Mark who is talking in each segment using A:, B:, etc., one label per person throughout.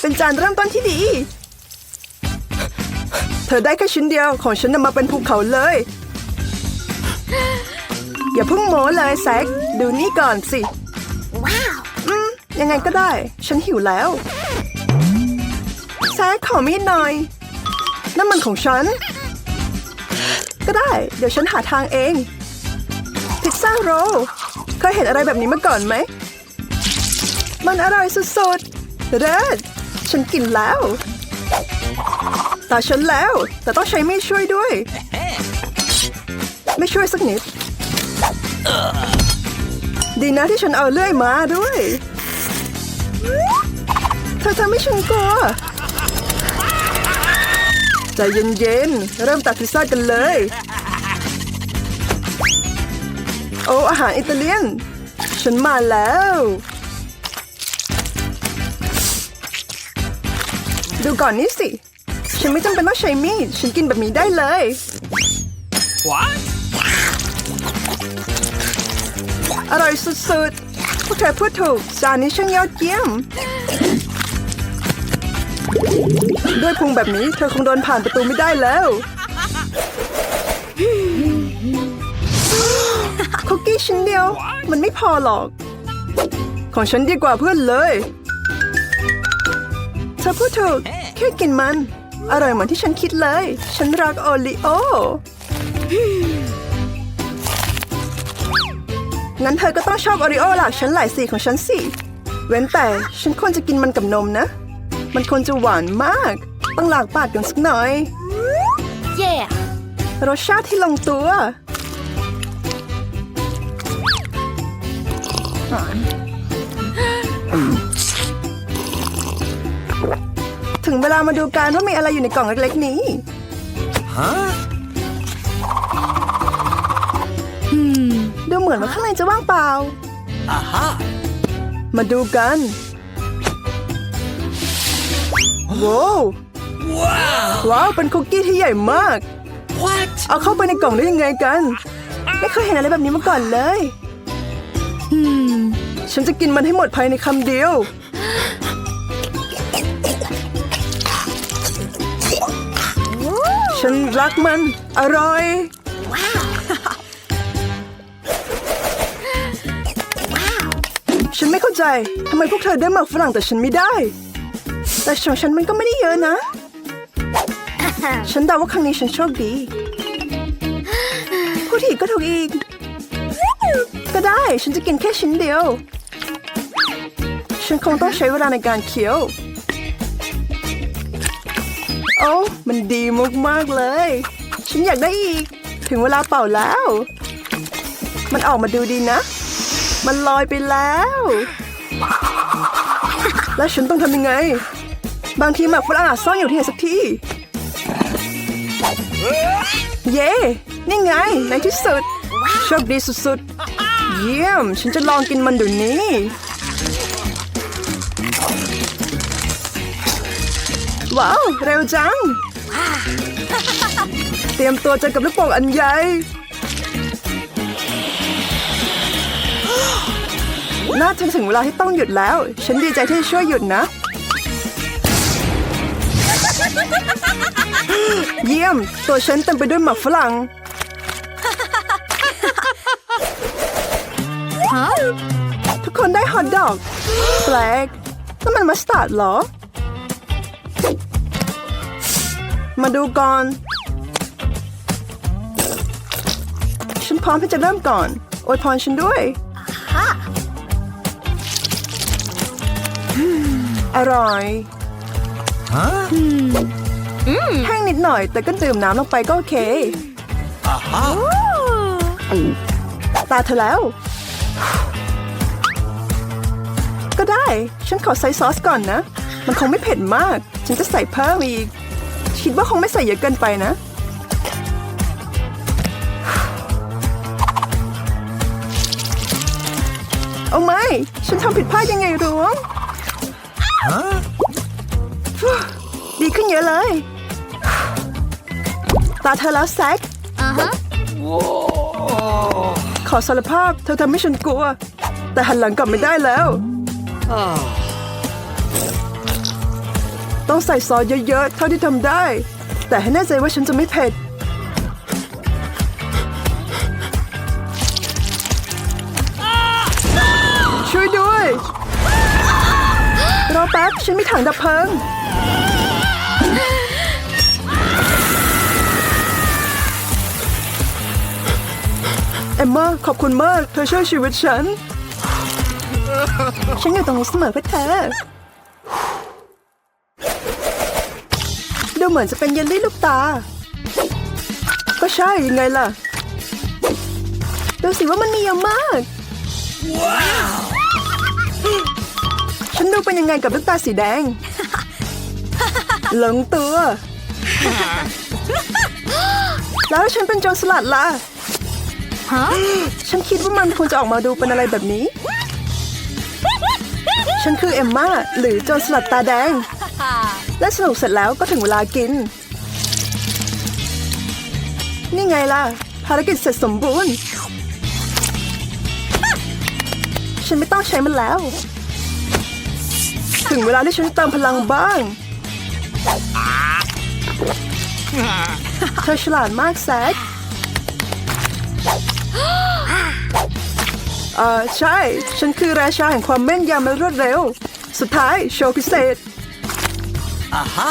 A: เป็นจานเริ่มต้นที่ดี เธอได้แค่ชิ้นเดียวของฉันนำมาเป็นภูเขาเลย อย่าเพิ่งโม้เลยแซกดูนี่ก่อนสิ
B: Wow.
A: อืม ยังไงก็ได้ ฉันหิวแล้ว แซกขอมีดหน่อยน้ำมันของฉัน ก็ได้ เดี๋ยวฉันหาทางเอง พิซซ่าโรลเคยเห็นอะไรแบบนี้มาก่อนไหม มันอร่อยสุดๆเลิศ ฉันกินแล้ว ตาฉันแล้ว แต่ต้องใช้มีดช่วยด้วย ไม่ช่วยสักนิด ดีนะที่ฉันเอาเลื่อยมาด้วย เธอทำให้ฉันกลัวใจเย็นๆ เริ่มตัดพิซซ่ากันเลย โอ้อาหารอิตาเลียน ฉันมาแล้ว ดูก่อนนี่สิ ฉันไม่จำเป็นต้องใช้มีด ฉันกินแบบนี้ได้เลย
C: What?
A: อร่อยสุดๆ พวกเธอพูดถูกจานนี้ช่างยอดเยี่ยม ด้วยพุงแบบนี้เธอคงเดินผ่านประตูไม่ได้แล้วคุกกี้ชิ้นเดียว มันไม่พอหรอก ของฉันดีกว่าเพื่อนเลยเธ อพูดถูก แค่กินมัน อร่อยเหมือนที่ฉันคิดเลย ฉันรักโอริโอ งั้นเธอก็ต้องชอบโอริโอหลากชั้นหลายสีของฉันสิ เว้นแต่ฉันควรจะกินมันกับนมนะ มันควรจะหวานมาก ต้องหลากปากกันสักหน่อย
B: Yeah.
A: รสชาติที่ลงตัว ถึงเวลามาดูกันว่ามีอะไรอยู่ในกล่องเล็กๆนี้
C: Huh?
A: ดูเหมือนว่าข้างในจะว่างเปล่า
C: Aha.
A: มาดูกันว้าว
C: Wow.
A: ว้าวเป็นคุกกี้ที่ใหญ่มาก
C: What?
A: เอาเข้าไปในกล่องได้ยังไงกัน ไม่เคยเห็นอะไรแบบนี้มาก่อนเลย ฉันจะกินมันให้หมดภายในคำเดียว ฉันรักมัน อร่อยฉันไม่เข้าใจทำไมพวกเธอได้หมักฝรั่งแต่ฉันไม่ได้ แต่ของฉันมันก็ไม่ได้เยอะนะ ฉันเดาว่าครั้งนี้ฉันโชคดีผู้ที่ก็ถูกอีก ก็ได้ฉันจะกินแค่ชิ้นเดียว ฉันคงต้องใช้เวลาในการเคี้ยว โอ้มันดีมากๆเลย ฉันอยากได้อีก ถึงเวลาเป่าแล้ว มันออกมาดูดีนะ มันลอยไปแล้ว แล้วฉันต้องทำยังไง บางทีหมักฝรั่งอาจซ่อนอยู่ที่ไหนสักที่ เย้ นี่ไง ในที่สุด โชคดีสุดๆ เยี่ยม ฉันจะลองกินมันเดี๋ยวนี้ ว้าว เร็วจัง เตรียมตัวเจอกับลูกโป่งอันใหญ่ น่าจะถึงเวลาที่ต้องหยุดแล้ว ฉันดีใจที่ช่วยหยุดนะ เยี่ยม ตัวฉันเต็มไปด้วยหมักฝรั่ง
B: Huh?
A: ทุกคนได้ฮอทดอก แปลกนั่นมันมัสตาร์ดเหรอ มาดูก่อน ฉันพร้อมที่จะเริ่มก่อนอวยพรฉันด้วย
B: Ha.
A: อร่อย
C: Huh?
A: แห้งนิดหน่อย แต่ก็ดื่มน้ำลงไปก็โอเค
C: Aha.
B: Ooh.
A: ตาเธอแล้ว ก็ได้ ฉันขอใส่ซอสก่อนนะ มันคงไม่เผ็ดมาก ฉันจะใส่เพิ่มอีก คิดว่าคงไม่ใส่เยอะเกินไปนะเอาไม่ ฉันทำผิดพลาดยังไงรู้
C: Huh?
A: ดีขึ้นเยอะเลย ตาเธอแล้วแซก
B: Uh huh.
C: Whoa.
A: ขอสารภาพ เธอทำให้ฉันกลัว แต่หันหลังกลับไม่ได้แล้ว
C: Ah.
A: ต้องใส่ซอสเยอะๆ เท่าที่ทำได้ แต่ให้แน่ใจว่าฉันจะไม่เผ็ด ช่วยด้วย รอแป๊บฉันมีถังดับเพลิง เอมมาขอบคุณมาก เธอช่วยชีวิตฉัน ฉันอยู่ตรงนี้เสมอเพื่อเธอ เหมือนจะเป็นเยลลี่ลูกตา ก็ใช่ยังไงล่ะ ดูสิว่ามันมีเยอะมาก ฉันดูเป็นยังไงกับลูกตาสีแดง หลงตัว แล้วถ้าฉันเป็นโจรสลัดล่ะ
D: Huh?
A: ฉันคิดว่ามันควรจะออกมาดูเป็นอะไรแบบนี้ ฉันคือเอมมาหรือโจรสลัดตาแดง และสนุกเสร็จแล้วก็ถึงเวลากิน นี่ไงล่ะ ภารกิจเสร็จสมบูรณ์ ฉันไม่ต้องใช้มันแล้ว ถึงเวลาที่ฉันจะเติมพลังบ้าง เธอฉลาดมากแซคเออใช่ ฉันคือราชาแห่งความแม่นยำและรวดเร็ว สุดท้าย โชว์พิเศษ
E: Aha!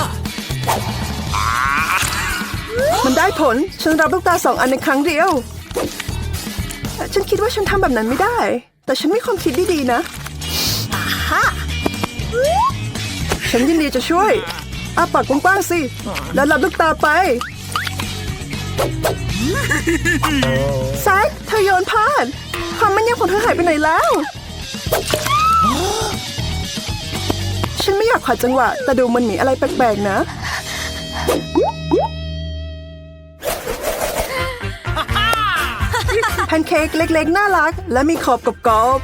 A: มันได้ผล ฉันรับลูกตาสองอันในครั้งเดียว ฉันคิดว่าฉันทำแบบนั้นไม่ได้ แต่ฉันมีความคิดดีๆนะฉันยินดีจะช่วยอาปากกว้างๆสิ แล้วรับลูกตาไปแซคเธอโยนพลาดความแม่นยำของเธอหายไปไหนแล้ว ฉันไม่อยากขัดจังหวะ แต่ดูมันมีอะไรแปลกๆนะ แพนเค้กเล็กๆ น่ารัก และมีขอบกรอบ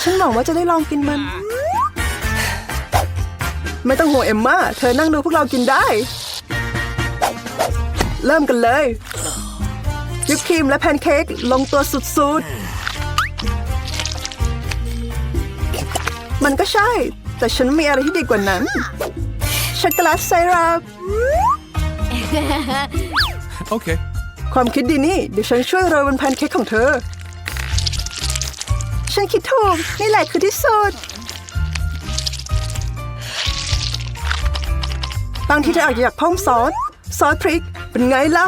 A: ฉันหวังว่าจะได้ลองกินมัน ไม่ต้องห่วงเอมมาเธอนั่งดูพวกเรากินได้ เริ่มกันเลยวิปครีมและแพนเค้กลงตัวสุดๆ มันก็ใช่ แต่ฉันมีอะไรที่ดีกว่านั้น ช็อกโกแลตไซรัป
E: Okay.
A: ความคิดดีนี่ เดี๋ยวฉันช่วยโรยบนแพนเค้กของเธอ ฉันคิดถูก นี่แหละคือที่สุดบางทีเธออาจจะอยากเพิ่มซอส ซอสพริก เป็นไงล่ะ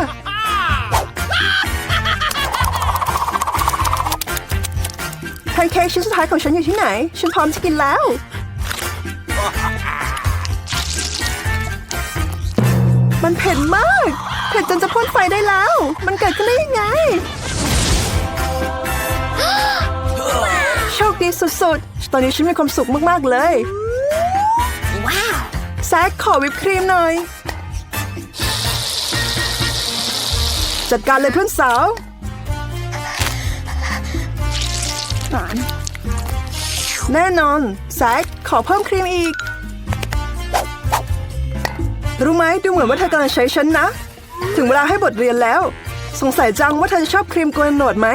A: นเค้กชิ้นสุดท้ายของฉันอยู่ที่ไหน ฉันพร้อมจะกินแล้ว มันเผ็ดมาก เผ็ดจนจะพ่นไฟได้แล้ว มันเกิดขึ้นได้ยังไง โชคดีสุดๆ ตอนนี้ฉันมีความสุขมากๆเลย
D: Wow.
A: แซคขอวิปครีมหน่อย จัดการเลยเพื่อนสาว แน่นอนแซคขอเพิ่มครีมอีก รู้ไหมดูเหมือนว่าเธอกำลังใช้ฉันนะ ถึงเวลาให้บทเรียนแล้ว สงสัยจังว่าเธอจะชอบครีมโกนหนวดไหม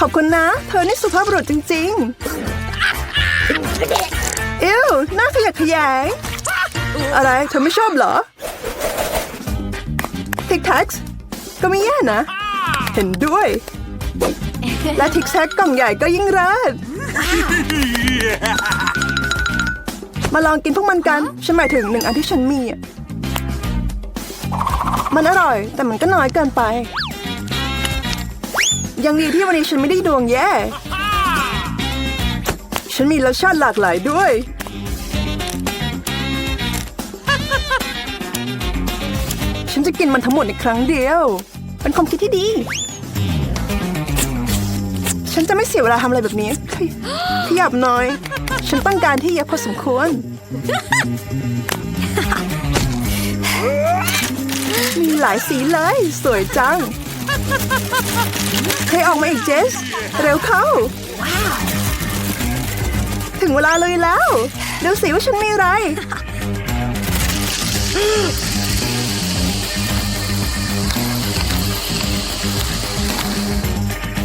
A: ขอบคุณนะ เธอนี่สุภาพบุรุษจริง ๆ อิวหน้าขยักขยายอะไร เธอไม่ชอบเหรอทิกแท็ ก็ไม่แย่นะ เห็นด้วย และทิกแท็กกล่องใหญ่ก็ยิ่งเลิศมาลองกินพวกมันกัน ฉันหมายถึงหนึ่งอันที่ฉันมีอะมันอร่อย แต่มันก็น้อยเกินไป ยังดีที่วันนี้ฉันไม่ได้ดวงแย่ ฉันมีรสชาติหลากหลายด้วย ฉันจะกินมันทั้งหมดในครั้งเดียว เป็นความคิดที่ดี ฉันจะไม่เสียเวลาทำอะไรแบบนี้ขยขยับหน่อย ฉันต้องการที่เยอะพอสมควร มีหลายสีเลย สวยจังให้ออกมาอีกเจส เร็วเข้า ถึงเวลาเลยแล้ว เดูสิว่าฉันมีอะไร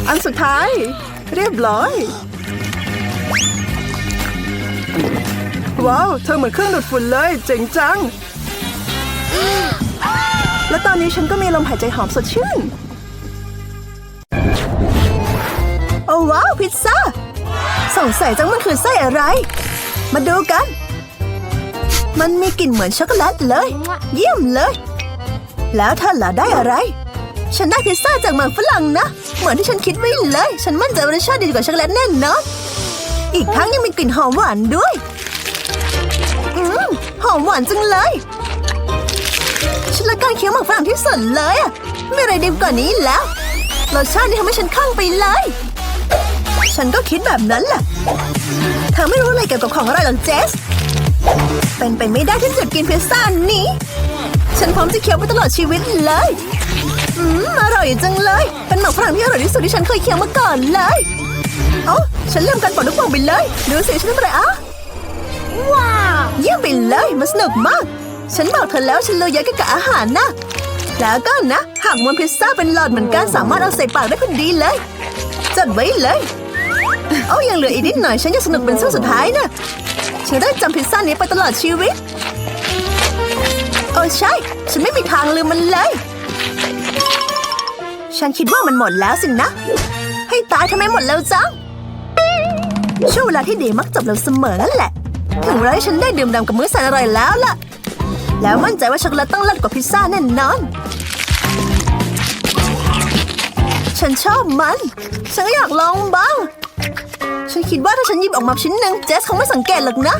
A: อันสุดท้าย
C: เรียบร้อย ว้าว เธอเหมือนเครื่องดูดฝุ่นเลย เจ๋งจัง และตอนนี้ฉันก็มีลมหายใจหอมสดชื่น โอ้ว้าว พิซซ่าสงสัยจังมันคือไส้อะไร มาดูกัน มันมีกลิ่นเหมือนช็อกโกแลตเลย เยี่ยมเลย แล้วเธอล่ะได้อะไร ฉันได้พิซซ่าจากหมันฝรั่งนะ เหมือนที่ฉันคิดไว้เลย ฉันมั่นใจว่ารสชาติดีกว่าช็อกโกแลตแน่นอนอีกทั้งยังมีกลิ่นหอมหวานด้วย อืมหอมหวานจังเลย ฉันละการเคี้ยวหมักฝรั่งที่สุดเลยอะไม่อะไรดีกว่านี้แล้วรสชาตินี่ทำให้ฉันคลั่งไปเลย ฉันก็คิดแบบนั้นแหละเธอไม่รู้อะไรเกี่ยวกับของอร่อยหรอกเจส เป็นไปไม่ได้ที่จะกินพิซซ่านี้ ฉันพร้อมจะเคี้ยวไปตลอดชีวิตเลย อืมอร่อยจังเลย เป็นหมักฝรั่งที่อร่อยที่สุดที่ฉันเคยเคี้ยวมาก่อนเลยเอ้าฉันลืมการปลดลูกโป่งไปเลย ดูสิฉันทำอะไรอะ
B: ว้าว
C: เยี่ยมไปเลยมันสนุกมาก ฉันบอกเธอแล้วฉันเลยเยอะกับอาหารนะ แล้วก็นะ หากมวนพิซซ่าเป็นหลอดเหมือนกันสามารถเอาใส่ปากได้พอดีเลยจดไว้เลยโอ้ยังเหลืออีกนิดหน่อยฉันยังสนุกเป็นช่วงสุดท้ายนะฉันได้จำพิซซ่านี้ไปตลอดชีวิต โอ้ใช่ ฉันไม่มีทางลืมมันเลย ฉันคิดว่ามันหมดแล้วสินะ ให้ตายทำไมหมดแล้วจังช่วงเวลาที่ดีมักจบเร็วเสมอนั่นแหละ ถึงเวลาที่ฉันได้ดื่มด่ำกับมื้อแสนอร่อยแล้วล่ะ แล้วมั่นใจว่าช็อกโกแลตต้องเลิศกว่าพิซซ่าแน่นอน ฉันชอบมัน ฉันก็อยากลองบ้าง ฉันคิดว่าถ้าฉันหยิบออกมาชิ้นหนึ่งเจสคงไม่สังเกตหรอกนะ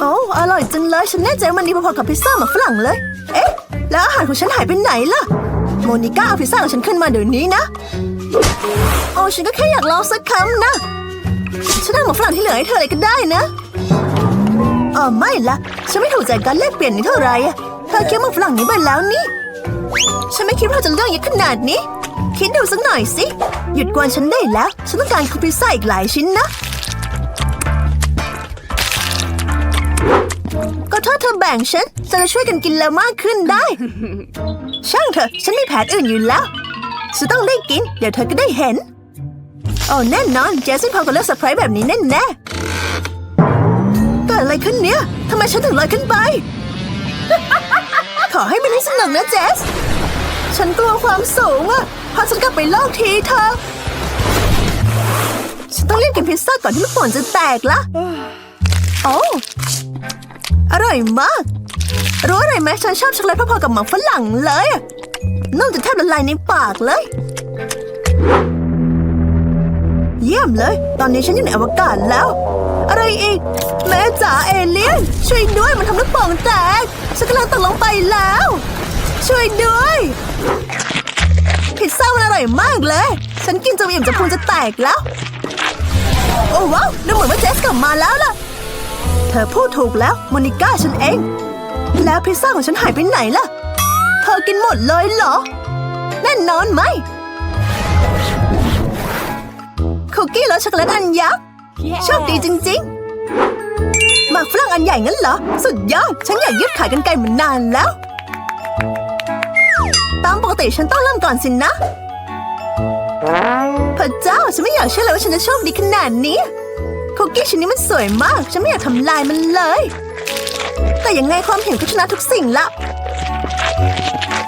C: โอ้อร่อยจังเลย ฉันแน่ใจว่ามันดีพอๆกับพิซซ่าหมาฝรั่งเลย เอ๊ะ แล้วอาหารของฉันหายไปไหนล่ะ โมนิก้าเอาพิซซ่าของฉันขึ้นมาเดี๋ยวนี้นะ โอ้ฉันก็แค่อยากลองสักคำนะ ฉันเอาหมาฝรั่งที่เหลือให้เธอเลยก็ได้นะอ๋อไม่ละฉันไม่ถูกใจการแลกเปลี่ยนนี้เท่าไหร่อะเธอเคี้ยวหมาฝรั่งนี้ไปแล้วนี่ ฉันไม่คิดว่าเธอจะเลือกเยอะขนาดนี้ คิดดูสักหน่อยสิ หยุดกวนฉันได้แล้ว ฉันต้องการคุกพิซซ่าอีกหลายชิ้นนะ ก็ถ้าเธอแบ่งฉันจะได้ช่วยกันกินแล้วมากขึ้นได้ ช่างเถอะฉันมีแผนอื่นอยู่แล้วฉันต้องได้กิน เดี๋ยวเธอก็ได้เห็น โอ้แน่นอนเจสซี่พอกับเลือกเซอร์ไพรส์แบบนี้แน่แน่ๆเกิดอะไรขึ้นเนี่ยทำไมฉันถึงลอยขึ้นไป ขอให้มันให้สนุกนะเจส ฉันกลัวความสูงอะพาฉันกลับไปโลกทีเธอะฉันต้องรีบกินพิซซ่าก่อนที่ลูกโป่งจะแตกละโอ้ อร่อยมาก รู้อะไรไหมฉันชอบช็อกโกแลตพอๆกับหมักฝรั่งเลยนุ่มจนแทบละลายในปากเลย เยี่ยมเลย ตอนนี้ฉันอยู่ในอวกาศแล้ว อะไรอีก แม่จ๋าเอเลี่ยน ช่วยด้วยมันทำลูกโป่งแตกฉันกำลังตกลงไปแล้ว ช่วยด้วยพิซซ่ามันอร่อยมากเลย ฉันกินจนอิ่มจะพุงจะแตกแล้ว โอ้ว้าวดูเหมือนว่าเจสกลับมาแล้วล่ะ อพูดถูกแล้วโมนิก้าฉันเอง แล้วพิซซ่าของฉันหายไปไหนล่ะ เธอกินหมดเลยเหรอ แน่นอนไหมคุกกี้รสช็อกโกแลตอันยักษ์โชคดีจริงๆหมากฝรั่งอันใหญ่งั้นเหรอ สุดยอด ฉันอยากยืดขายกันไกลมานานแล้ว ตามปกติฉันต้องเริ่มก่อนสินะพระเจ้าฉันไม่อยากเชื่อเลยว่าฉันจะโชคดีขนาดนี้ คุกกี้ชิ้นนี้มันสวยมาก ฉันไม่อยากทำลายมันเลย แต่ยังไงความเห็นก็ชนะทุกสิ่งละ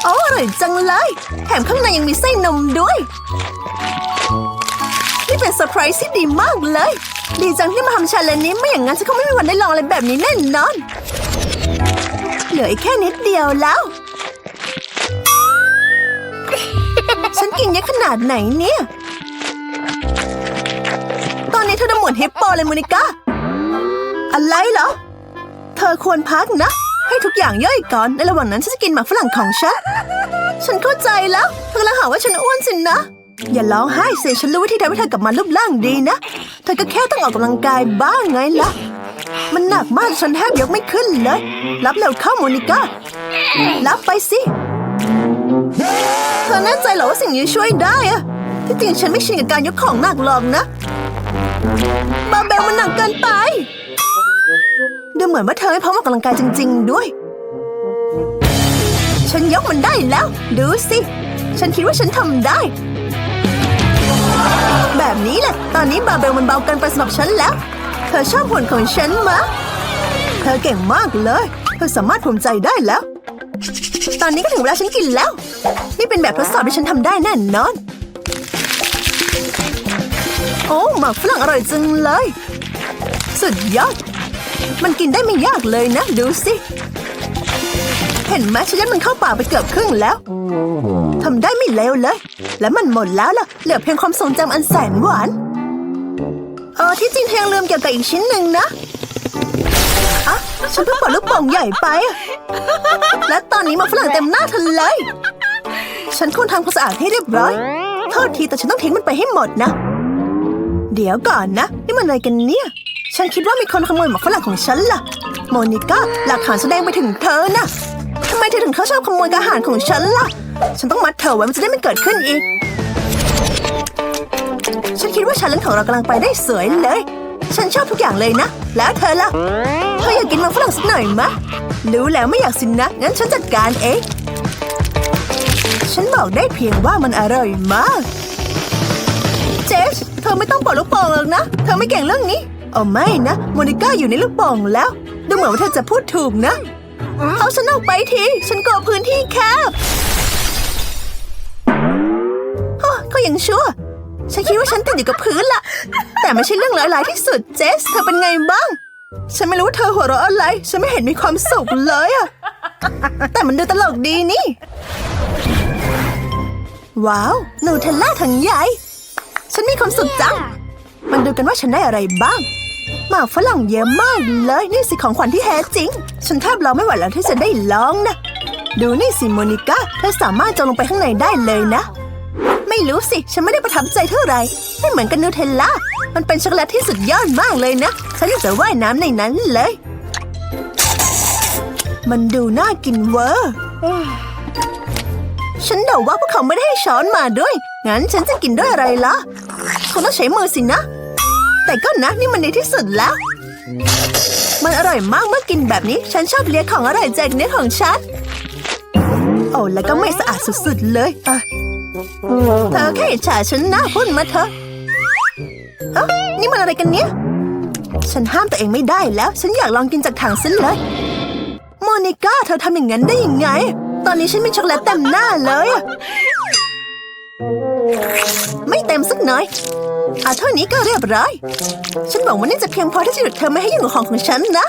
C: โอ้อร่อยจังเลย แถมข้างในยังมีไส้นมด้วย นี่เป็นเซอร์ไพรส์ที่ดีมากเลย ดีจังที่มาทำชาเลนจ์นี้ ไม่อย่างนั้นฉันคงไม่มีวันได้ลองอะไรแบบนี้แน่นอน เหลืออีกแค่นิดเดียวแล้ว ฉันกินเยอะขนาดไหนเนี่ย นนี้เธอดำหมดฮิปโปเลยโมนิก้าอะไรเหรอ เธอควรพักนะ ให้ทุกอย่างย่อยก่อน ในระหว่างนั้นฉันจะกินหมากฝรั่งของฉัน ฉันเข้าใจแล้วเธอกำลังหาว่าฉันอ้วนสินะ อย่าร้องไห้สิฉันรู้วิธีทำให้เธอกลับมารูปร่างดีนะ เธอก็แค่ต้องออกกำลังกายบ้างไงล่ะ มันหนักมากฉันแทบยกไม่ขึ้นเลย รับเร็วเข้าโมนิก้า รับไปสิ เธอแน่ใจเหรอว่าสิ่งนี้ช่วยได้อะที่จริงฉันไม่ชินกับการยกของหนักหรอกนะ บาเบลมันหนักเกินไป ดูเหมือนว่าเธอไม่พร้อมออกกำลังกายจริง ๆ ด้วย ฉันยกมันได้แล้ว ดูสิ ฉันคิดว่าฉันทำได้ แบบนี้แหละ ตอนนี้บาเบลมันเบาเกินไปสำหรับฉันแล้ว เธอชอบหุ่นของฉันมะ เธอเก่งมากเลย เธอสามารถภูมิใจได้แล้ว ตอนนี้ก็ถึงเวลาฉันกินแล้ว นี่เป็นแบบทดสอบที่ฉันทำได้แน่นอน โอ้หมากฝรั่งอร่อยจังเลย สุดยอด มันกินได้ไม่ยากเลยนะ ดูสิ เห็นไหมฉันยัดมันเข้าปากไปเกือบครึ่งแล้วทำได้ไม่เลวเลย และมันหมดแล้วล่ะ เหลือเพียงความทรงจำอันแสนหวานเออที่จริงเธอยังลืมเกี่ยวกับอีกชิ้นหนึ่งนะอะฉันเพิ่งเปิดลูกโป่งใหญ่ไป และตอนนี้หมาฝรั่งเต็มหน้าเธอเลย ฉันควรทำความสะอาดให้เรียบร้อย โทษทีแต่ฉันต้องทิ้งมันไปให้หมดนะ เดี๋ยวก่อนนะ นี่มันอะไรกันเนี่ย ฉันคิดว่ามีคนขโมยหมาฝรั่งของฉันล่ะ โมนิก้าหลักฐานแสดงไปถึงเธอนะทำไมเธอถึงเขาชอบขโมยอาหารของฉันล่ะ ฉันต้องมัดเธอไว้มันจะได้ไม่เกิดขึ้นอีก ฉันคิดว่าชาเลนจ์ของเรากำลังไปได้สวยเลย ฉันชอบทุกอย่างเลยนะ แล้วเธอล่ะ เธออยากกินมันฝรั่งสักหน่อยมะ รู้แล้วไม่อยากสินนะ งั้นฉันจัดการเอง ฉันบอกได้เพียงว่ามันอร่อยมาก เธอไม่ต้องปลดลูกโป่งหรอกนะ เธอไม่เก่งเรื่องนี้โอไม่นะ โมนิก้าอยู่ในลูกโป่งแล้ว ดูเหมือนว่าเธอจะพูดถูกนะ เอาฉันออกไปที ฉันกลัวพื้นที่แคบฮะก็ยังชั่ว ฉันคิดว่าฉันติดอยู่กับพื้นละ แต่ไม่ใช่เรื่องร้ายๆที่สุดเจส เธอเป็นไงบ้าง ฉันไม่รู้ว่าเธอหัวเราะอะไร ฉันไม่เห็นมีความสุขเลยอะแต่มันดูตลกดีนี่ ว้าวนูเทลล่าถังใหญ่ ฉันมีความสุขจัง มันดูกันว่าฉันได้อะไรบ้าง หมากฝรั่งเยอะมากเลย นี่สิของขวัญที่แท้จริง ฉันแทบรอไม่ไหวแล้วที่จะได้ลองนะ ดูนี่สิโมนิก้าเธอสามารถจองลงไปข้างในได้เลยนะ ไม่รู้สิ ฉันไม่ได้ประทับใจเท่าไหร่ไม่เหมือนกับนูเทลล่า มันเป็นช็อกโกแลตที่สุดยอดมากเลยนะ ฉันอยากจะว่ายน้ำในนั้นเลย มันดูน่ากินเวอร์ ฉันเดาว่าพวกเขาไม่ได้ให้ช้อนมาด้วย งั้นฉันจะกินด้วยอะไรล่ะคงต้องใช้มือสินะ แต่ก็นะนี่มันดีที่สุดแล้ว มันอร่อยมากเมื่อกินแบบนี้ ฉันชอบเลียของอร่อยจกเนื้อของฉัน โอ้แล้วก็ไม่สะอาดสุดๆเลยอะเธอแค่อิจฉาฉันนะพูดมาเถอะเอ้านี่มันอะไรกันเนี่ย ฉันห้ามตัวเองไม่ได้แล้ว ฉันอยากลองกินจากถังซิเลย โมนิก้าเธอทำอย่างนั้นได้ยังไง ตอนนี้ฉันมีช็อกโกแลตเต็มหน้าเลยอะไม่เต็มสักหน่อยอาเท่านี้ก็เรียบร้อย ฉันบอกว่านี่จะเพียงพอที่จะหยุดเธอไม่ให้ยุ่งกับของของฉันนะ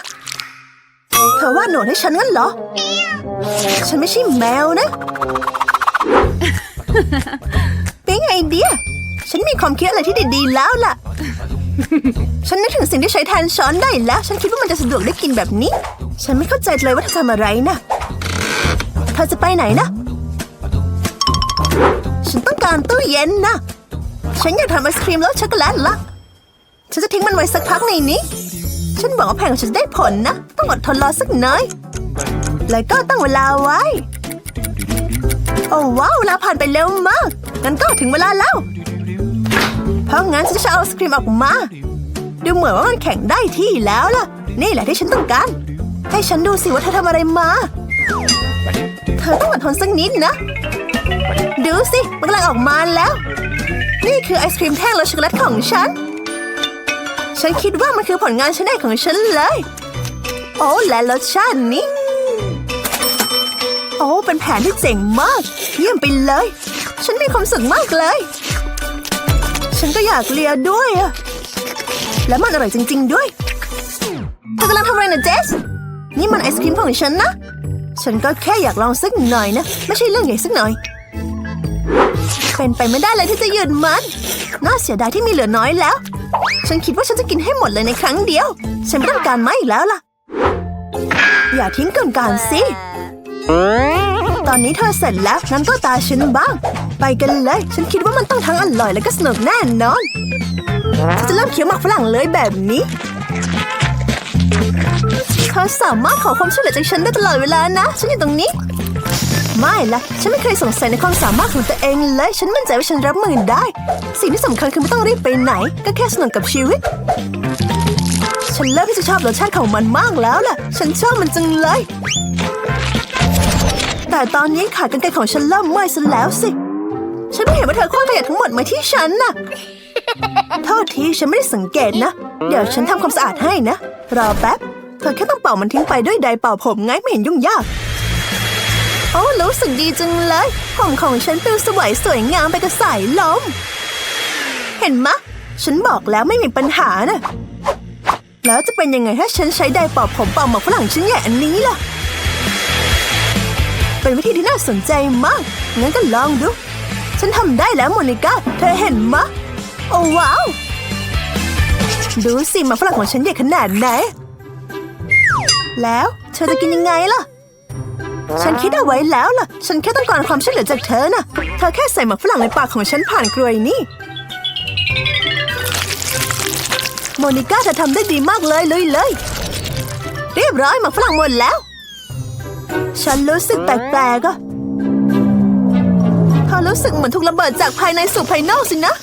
C: เธอว่าหนวดให้ฉันงั้นเหรอ ฉันไม่ใช่แมวนะ เปิ๊งไอเดีย ฉันมีความคิดอะไรที่ดีๆแล้วล่ะ ฉันนึกถึงสิ่งที่ใช้แทนช้อนได้แล้ว ฉันคิดว่ามันจะสะดวกได้กินแบบนี้ ฉันไม่เข้าใจเลยว่าเธอทำอะไรนะเธ อจะไปไหนนะ ฉันต้องการตู้เย็นนะ ฉันอยากทำไอศครีมรสช็อกโกแลตละฉันจะทิ้งมันไว้สักพักในนี้ ฉันบอกว่าแผนของฉันได้ผลนะ ต้องอดทนรอสักหน่อย แล้วก็ตั้งเวลาไว้ โอ้ว้าวเวลาผ่านไปเร็วมาก งั้นก็ถึงเวลาแล้ว เพราะงั้นฉันจะเอาไอศครีมออกมา ดูเหมือนว่ามันแข็งได้ที่แล้วล่ะ นี่แหละที่ฉันต้องการ ให้ฉันดูสิว่าเธอทำอะไรมา เธอต้องอดทนสักนิดนะ ดูสิมันกำลังออกมาแล้ว นี่คือไอศครีมแท่งรสช็อกโกแลตของฉัน ฉันคิดว่ามันคือผลงานชิ้นแรกของฉันเลย โอ้และรสชาตินี้ โอ้เป็นแผนที่เจ๋งมาก เยี่ยมไปเลย ฉันมีความสุขมากเลย ฉันก็อยากเลียด้วยอะและมันอร่อยจริง ๆ ด้วยเธอกำลังทำอะไรนะเจส นี่มันไอศครีมของฉันนะ ฉันก็แค่อยากลองสักหน่อยนะ ไม่ใช่เรื่องใหญ่สักหน่อย เป็นไปไม่ได้เลยที่จะหยุดมัน น่าเสียดายที่มีเหลือน้อยแล้ว ฉันคิดว่าฉันจะกินให้หมดเลยในครั้งเดียว ฉันไม่ต้องการไม้อีกแล้วล่ะ อย่าทิ้งก่อนการสิ ตอนนี้เธอเสร็จแล้วงั้นก็ตาฉันบ้าง ไปกันเลย ฉันคิดว่ามันต้องทั้งอร่อยและก็สนุกแน่นอนฉันจะเริ่มเคี้ยวหมากฝรั่งเลยแบบนี้ เธอสามารถขอความช่วยเหลือจากฉันได้ตลอดเวลานะ ฉันอยู่ตรงนี้ ไม่ละฉันไม่เคยสงสัยในความสามารถของตัวเองเลยฉันมั่นใจว่าฉันรับมือได้ สิ่งที่สำคัญคือไม่ต้องรีบไปไหน ก็แค่สนุกกับชีวิต ฉันเริ่มที่จะชอบรสชาติของมันมากแล้วล่ะ ฉันชอบมันจังเลย แต่ตอนนี้ขาดกันไกรของฉันเริ่มไหม้ซะแล้วสิ ฉันไม่เห็นว่าเธอคว้างขยะทั้งหมดมาที่ฉันน่ะโทษทีฉันไม่ได้สังเกตนะ เดี๋ยวฉันทำความสะอาดให้นะ รอแป๊บ เธอแค่ต้องเป่ามันทิ้งไปด้วยไดร์เป่าผมไงไม่เห็นยุ่งยาก โอ้รู้สึกดีจังเลย ผมของฉันปลิวสวยสวยงามไปกับสายลม เห็นมะ ฉันบอกแล้วไม่มีปัญหานะแล้วจะเป็นยังไงถ้าฉันใช้ไดร์เป่าผมเป่าหมอกฝรั่งชิ้นใหญ่อันนี้ล่ะ เป็นวิธีที่น่าสนใจมาก งั้นก็ลองดู ฉันทำได้แล้วโมนิก้า เธอเห็นมะ โอ้ว้าว ดูสิหมาฝรั่งของฉันใหญ่ขนาดไหน แล้วเธอจะกินยังไงล่ะ ฉันคิดเอาไว้แล้วล่ะ ฉันแค่ต้องการความช่วยเหลือจากเธอน่ะ เธอแค่ใส่หมากฝรั่งในปากของฉันผ่านกลวยนี่ โมนิก้าเธอทำได้ดีมากเลยเลยเลย เรียบร้อยหมากฝรั่งหมดแล้ว ฉันรู้สึกแปลกๆอะเธอรู้สึกเหมือนถูกระเบิดจากภายในสู่ภายนอกสินะ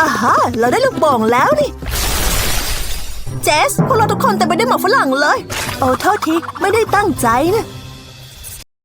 C: อ่าฮะเราได้ลูกโป่งแล้วนี่ เจส พวกเราทุกคนเต็มไปด้วยหมอกฝรั่งเลย โอ้โทษที ไม่ได้ตั้งใจนะ